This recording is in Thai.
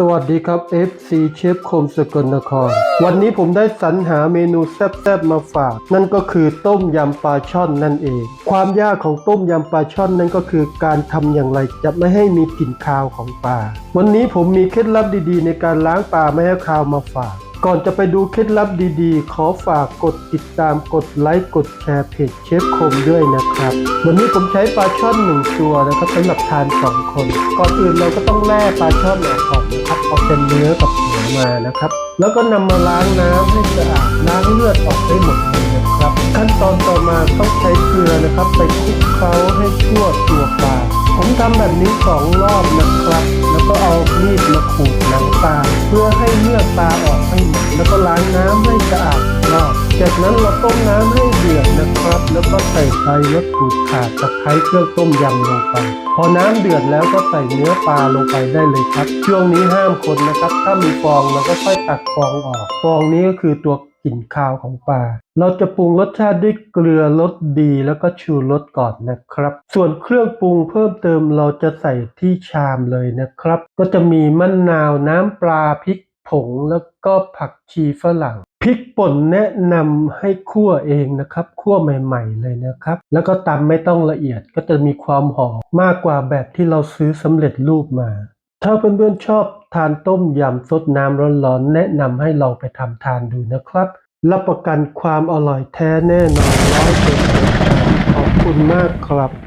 สวัสดีครับ FC เชฟคมสกลนคร วันนี้ผมได้สรรหาเมนูแซ่บๆมาฝาก นั่นก็คือต้มยำปลาช่อนนั่นเอง ความยากของต้มยำปลาช่อนนั่นก็คือการทำอย่างไรจะไม่ให้มีกลิ่นคาวของปลา วันนี้ผมมีเคล็ดลับดีๆ ในการล้างปลาไม่ให้คาวมาฝาก ก่อนจะไปดูเคล็ดลับดีๆ ขอฝากกดติดตามกดไลค์กดแชร์เพจเชฟคมด้วยนะครับ วันนี้ผมใช้ปลาช่อนหนึ่งตัวนะครับสำหรับทานสองคน ก่อนอื่นเราก็ต้องแล่ปลาช่อนออกก่อน นะครับเอาเป็นเนื้อกับหัวมานะครับ แล้วก็นำมาล้างน้ำให้สะอาดล้างเลือดออกให้หมดเลยนะครับ ขั้นตอนต่อมาต้องใช้เกลือนะครับไปคลุกเคล้าให้ทั่วตัวปลาผมทำแบบนี้สองรอบนะครับ แล้วก็เอามีดมาขูดหนังปลาเพื่อให้เลือดปลาออกให้หมดแล้วก็ล้างน้ำให้สะอาด อีกจากนั้นเราต้มน้ำให้เดือดนะครับ แล้วก็ใส่ไฟและขูดข่าตะไคร้เครื่องต้มยำลงไป พอน้ำเดือดแล้วก็ใส่เนื้อปลาลงไปได้เลยครับ ช่วงนี้ห้ามคนนะครับ ถ้ามีฟองเราก็ค่อยตักฟองออก ฟองนี้ก็คือตัวกลิ่นคาวของปลา เราจะปรุงรสชาติด้วยเกลือรสดีแล้วก็ชูรสก่อนนะครับ ส่วนเครื่องปรุงเพิ่มเติมเราจะใส่ที่ชามเลยนะครับ ก็จะมีมะนาวน้ำปลาพริกผงแล้วก็ผักชีฝรั่ง ริกป่นแนะนำให้คั่วเองนะครับคั่วใหม่ ๆ เลยนะครับ แล้วก็ตำไม่ต้องละเอียดก็จะมีความหอมมากกว่าแบบที่เราซื้อสำเร็จรูปมา ถ้าเพื่อนๆชอบทานต้มยำซดน้ำร้อนๆแนะนำให้ลองไปทำทานดูนะครับ รับประกันความอร่อยแท้แน่นอนร้อยเปอร์เซ็นต์ขอบคุณมากครับ